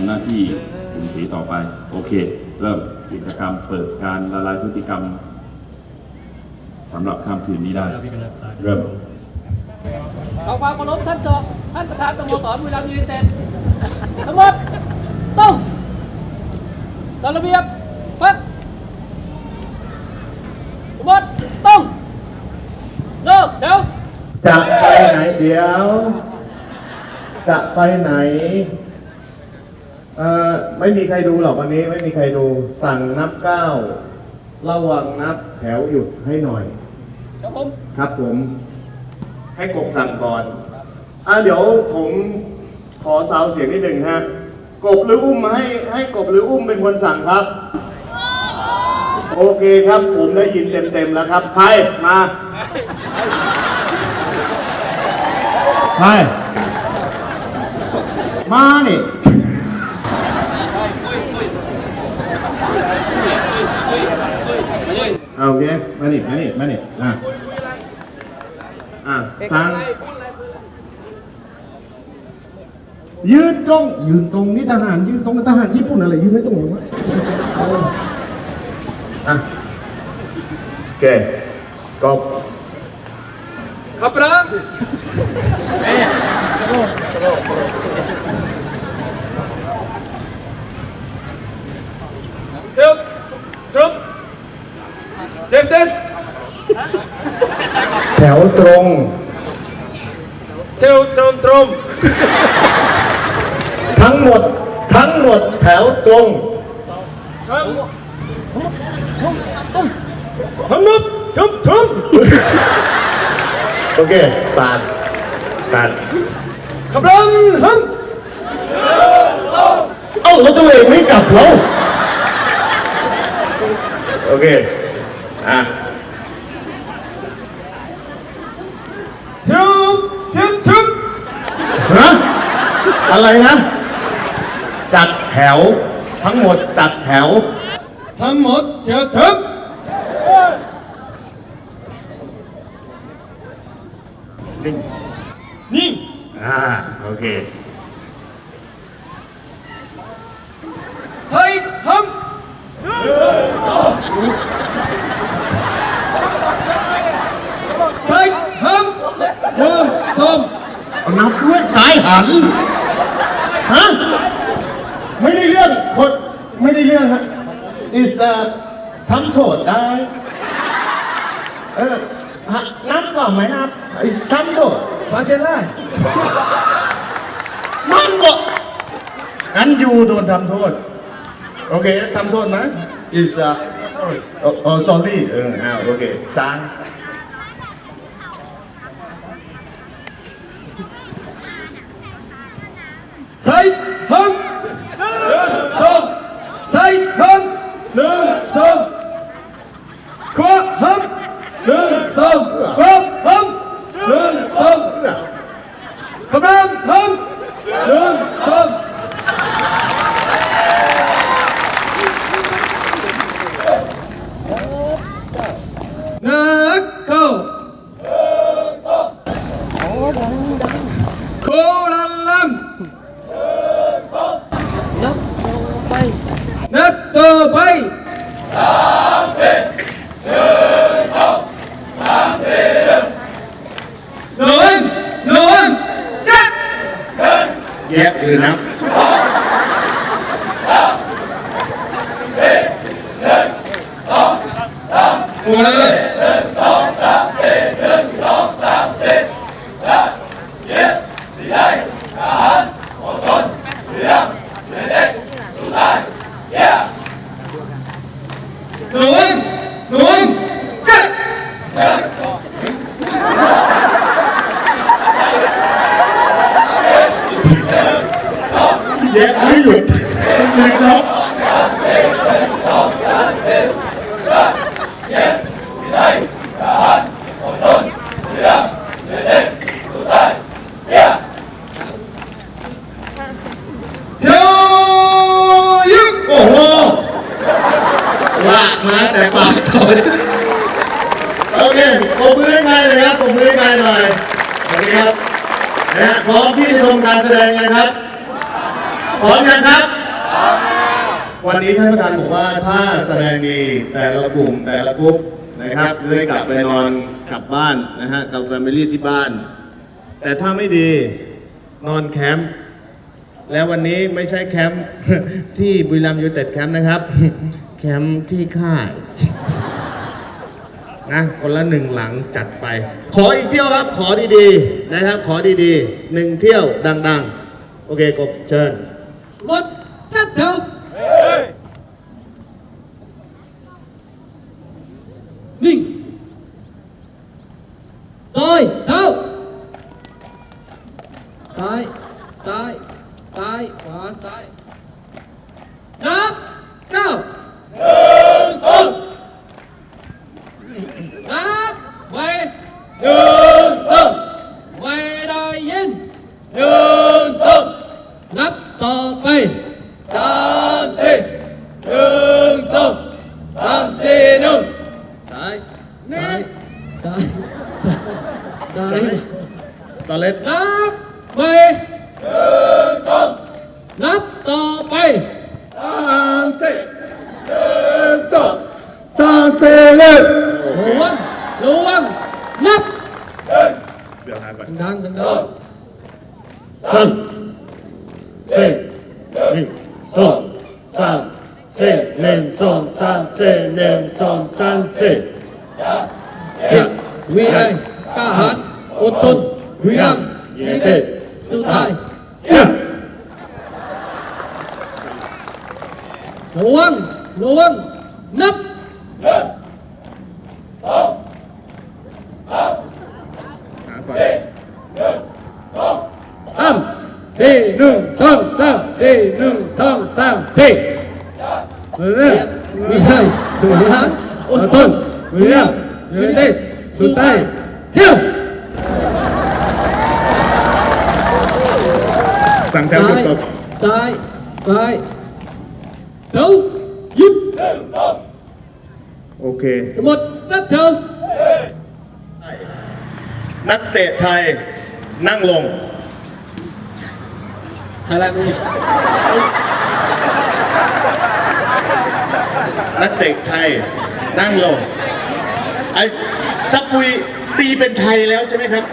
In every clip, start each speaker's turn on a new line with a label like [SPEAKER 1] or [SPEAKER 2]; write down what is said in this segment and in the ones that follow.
[SPEAKER 1] ำหน้าที่กลุ่มสีต่อไป โอเค เริ่มกิจกรรมเปิดการละลายพฤติกรรมสำหรับค่ำคืนนี้ได้ เริ่ม
[SPEAKER 2] ขอความเคารพท่านตัวท่านประธานสโมสรบุรีรัมย์ยูไนเต็ดทั้งหมดต้องตามระเบียบพักทั้งหมดต้องเลิกเดี๋ยว
[SPEAKER 3] จะไปไหนเดี๋ยว จะไปไหน เอ่อไม่มีใครดูหรอกวันนี้ไม่มีใครดูสั่งนับเก้าระวังนับแถวหยุดให้หน่อย
[SPEAKER 2] เดี๋ยวผม
[SPEAKER 3] ครับผม ให้กบสั่งก่อนอะเดี๋ยวผมขอซาวเสียงนิดหนึ่งฮะกบหรืออุ้มให้ให้กบหรืออุ้มเป็นคนสั่งครับ โอเคครับผมได้ยินเต็มๆแล้วครับใครมาใครมานี่ เอาโอเคมานี่มานี่มานี่อะอะสั่งยืนตรง ยืนตรงนี่ทหารยืนตรงทหารญี่ปุ่นอะไรยืนไม่ตรงหรอวะเอาอะโอเคกบ
[SPEAKER 2] ขับร้างทึบทึบเต็มเต็ม
[SPEAKER 3] แถ วตรง
[SPEAKER 2] เทวตรงตรง
[SPEAKER 3] ทั้งหมดทั้งหมดแถวตรง
[SPEAKER 2] ทั้งทั้งหมดทึบทึบ
[SPEAKER 3] โอเคปาดปาด
[SPEAKER 2] ขับร้างหัน
[SPEAKER 3] เอ้าแล้วตัวเองไม่กลับเราโอเคอะ
[SPEAKER 2] ทึบทึบทึบ
[SPEAKER 3] ฮะ อะไรนะ จัดแถว ทั้งหมดจัดแถว
[SPEAKER 2] ทั้งหมดเจอทึบ
[SPEAKER 3] นิ่ง
[SPEAKER 2] นิ่ง
[SPEAKER 3] อ่าโอเค
[SPEAKER 2] ใส่หันใส่หันหนึ่งสอง
[SPEAKER 3] เอานับด้วยสายหัน ฮะไม่ได้เรื่องคนไม่ได้เรื่องฮะ is เอ่อทำโทษได้เออฮะนับก่อนไหมครับ is ทำโทษ
[SPEAKER 2] มาเจนไล่
[SPEAKER 3] มันก็งั้นยูโดนทำโทษ โอเคทำโทษไหม is เอ่อ oh oh sorry เอออ่าโอเคสาม
[SPEAKER 2] ใส่หันหนึ่งสองใส่หันหนึ่งสองขวาหันหนึ่งสองขวาหันหนึ่งสอง
[SPEAKER 3] เพื่อกำ
[SPEAKER 2] ลังหันหนึ่งสอง นักเข้าโคลันลัมนัดต่อไปสามสิบหนึ่งสองสามสี่หนึ่งหนึ่งนัด
[SPEAKER 3] แยกคือนับ
[SPEAKER 2] หมดเลยหนึ่งหนึ่งนัด
[SPEAKER 3] แยกไม่หยุดยืนนับ
[SPEAKER 2] เที่ยวยึด
[SPEAKER 3] โอ้โหลาก มาแต่ปากซอยโอเคปรบมือให้ใครเลยครับปรบมือให้ใครหน่อยสวัสดีครับนะฮะพร้อมที่จะชมการแสดงยังครับพร้อมยังครับ วันนี้ท่านประธานบอกว่าถ้าแสดงดีแต่ละกลุ่มแต่ละกลุ่มนะครับได้กลับไปนอนกลับบ้านนะฮะกับแฟมิลี่ที่บ้าน แต่ถ้าไม่ดีนอนแคมป์แล้ววันนี้ไม่ใช่แคมป์ที่บุรีรัมย์ยูเต็ดแคมป์นะครับ แคมป์ที่ค่ายนะคนละหนึ่งหลังจัดไป ขออีกเที่ยวครับ ขอดีๆนะครับ ขอดีๆหนึ่งเที่ยวดัง ๆ โอเคกบเชิญ
[SPEAKER 4] หมดจัดแถวนิ่งซอยเท้าซ้าย ซ้าย ซ้าย ขวา ซ้าย นับเก้านับไว้หนึ่งสองไว้ได้ยินหนึ่งสองนับต่อไป สามสี่หนึ่งสองสามสี่หนึ่งซ้ายซ้ายซ้ายซ้ายซ้าย
[SPEAKER 3] ตอน son
[SPEAKER 4] san se nem son san se
[SPEAKER 1] thiện huy anh ca hát ôn tôn huy âm nhị tệ sư thai luông
[SPEAKER 4] luông nấp sam se nương sam sam se nương sam sam se Yeah. 한, 동 안, 어떤 물 량, 유리 대, 수 달, 형! สั่ง
[SPEAKER 3] แซ
[SPEAKER 4] ว
[SPEAKER 3] หยุด
[SPEAKER 4] Sai,
[SPEAKER 3] ตบ
[SPEAKER 4] sai, sai. Thấu, giúp,
[SPEAKER 3] โอเค
[SPEAKER 4] một, tắt thấu.
[SPEAKER 3] นักเตะไทยนั่งลง
[SPEAKER 4] Thái Lan đi.
[SPEAKER 3] นักเตะไทยนั่งลงไอ้ซับปุยตีเป็นไทยแล้วใช่ไหมครับ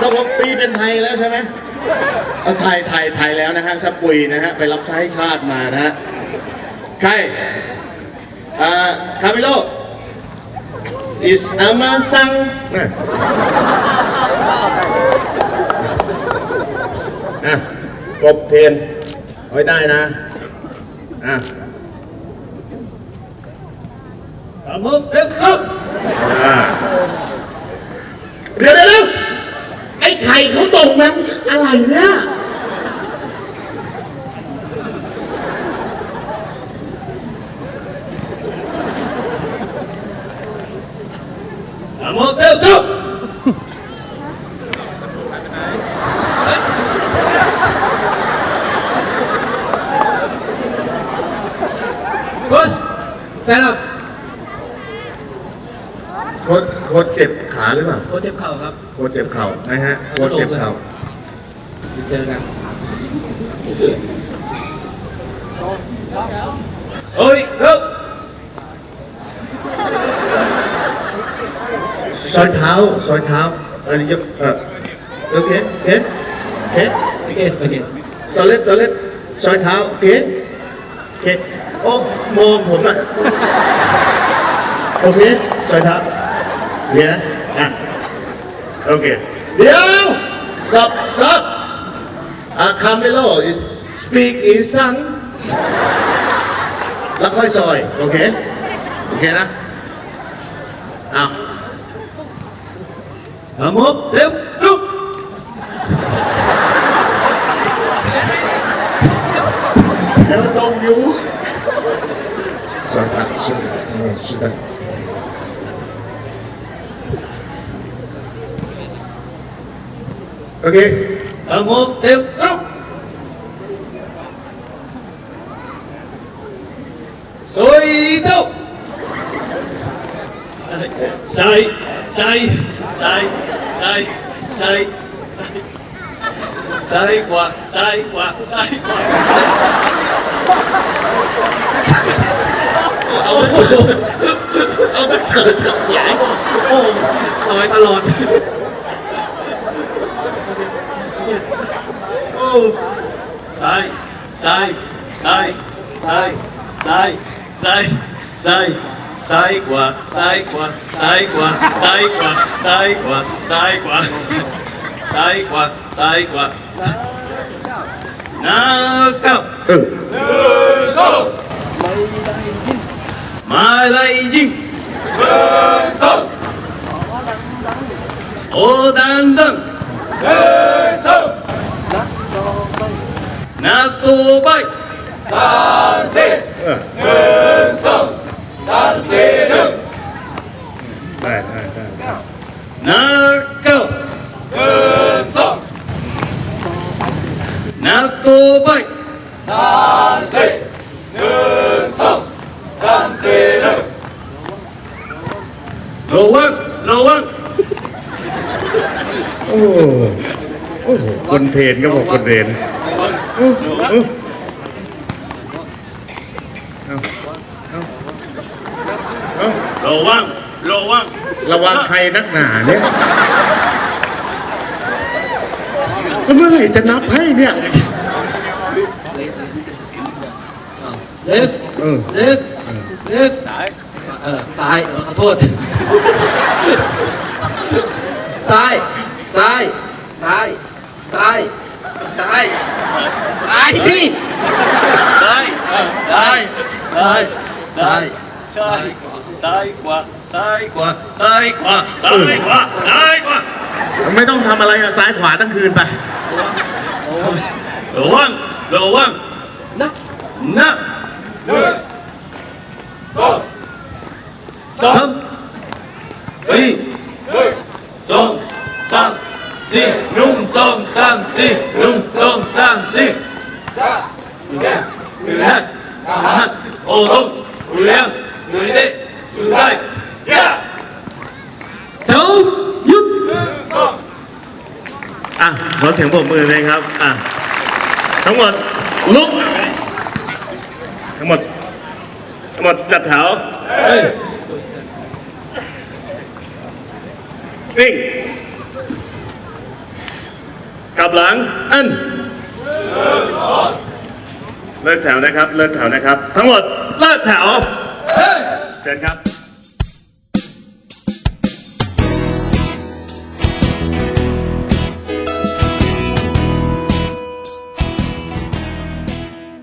[SPEAKER 3] ต้องลงตีเป็นไทยแล้วใช่ไหมเอาไทยไทยไทยแล้วนะฮะซับปุยนะฮะไปรับใช้ชาติมานะฮะใครอ่าคามิโล is อามาซังนะอะกบเทนเอาไว้ได้นะ อะ
[SPEAKER 4] สามเอ็ดครับ
[SPEAKER 3] อ่าเดี๋ยวเดี๋ยวเดี๋ยวไอ้ไข่เขาตกมันอะไรเนี่ย
[SPEAKER 4] สามเอ็ดครับโค้ช เซตอัพ
[SPEAKER 3] โค้ดโค้ดเจ็บขาหรือเปล่า
[SPEAKER 4] โค้ชเจ็บเข่าครับ
[SPEAKER 3] โค้ดเจ็บเข่านะฮะโค้ดเจ็บเข่า
[SPEAKER 4] เจอกันสวัสดีครับ
[SPEAKER 3] ซอยเท้าซอยเท้าเออยกเออโอเคโอเคโอเค
[SPEAKER 4] โอเคโอเค
[SPEAKER 3] ตัวเล็กตัวเล็กซอยเท้าโอเคโอเค โอ้มองผมอะโอเคซอยเท้าเนี่ยอะโอเคเดี๋ยว stop stop อะ Camilo is speak in San แล้วค่อยซอย โอเค โอเคนะอ้าว
[SPEAKER 4] สา
[SPEAKER 3] 是的，嗯，是的。OK，
[SPEAKER 4] 当么得走。所以到，晒晒晒晒晒晒瓜晒瓜
[SPEAKER 1] 晒瓜。 ใส่
[SPEAKER 5] ซ้ายขวาซ้ายขวาซ้ายขวา
[SPEAKER 3] เอาไปเสิร์ฟเอาไปเสิร์ฟกับขวา
[SPEAKER 5] โอ้ซอยตลอด
[SPEAKER 3] โอ้
[SPEAKER 5] ซ้ายซ้ายซ้ายซ้ายซ้ายซ้ายซ้ายซ้ายขวาซ้ายขวาซ้ายขวาซ้ายขวาซ้ายขวาซ้ายขวาซ้ายขวาซ้ายขวานาเก้า
[SPEAKER 3] เออ
[SPEAKER 5] มาได้ยิงโอดันดัง
[SPEAKER 3] Saraycım. Hesap. Odandım. Hesap. Natubay. Sarsi.
[SPEAKER 5] Hesap. Sarsinim. Hayır, hayır, hayır. Nakal. Hesap. Natubay. Sarsi. Hesap. Sarsi. ระวังระวัง
[SPEAKER 3] โอ้โอ้โหคนเทรนก็บอกคนเทรนโอ้โอ้เอาเอาเอา
[SPEAKER 5] ระวังระวัง
[SPEAKER 3] ระวังใครนักหนาเนี่ยแล้วเมื่อไหร่จะนับให้เนี่ย
[SPEAKER 5] เล็ก
[SPEAKER 3] เออ
[SPEAKER 5] เล็กเล็กซ้าย เออซ้ายเออขอโทษ ซ้ายซ้ายซ้ายซ้ายซ้ายซ้ายที่ซ้ายซ้ายซ้ายซ้ายซ้ายซ้ายขวาซ้ายขวาซ้ายขวาซ้ายขวาซ้ายขวา
[SPEAKER 3] ไม่ต้องทำอะไรอะซ้ายขวาทั้งคืนไป
[SPEAKER 5] ระวังระวังนะนะสอง สี่สองสามสี่หนึ่งสองสามสี่หนึ่งสองสามสี่หนึ่งหนึ่งห้าห้าโอ้ลงเรียงหนึ่งเด็ดสุดท้ายยาแถวหยุด
[SPEAKER 3] อะขอเสียงปรบมือเลยครับอะทั้งหมดลุกทั้งหมดทั้งหมดจัดแถว
[SPEAKER 5] เฮ้ย
[SPEAKER 3] นิ่งกลับหลัง อันเลิกแถวนะครับ เลิกแถวนะครับ ทั้งหมดเลิกแถวเชิญครับ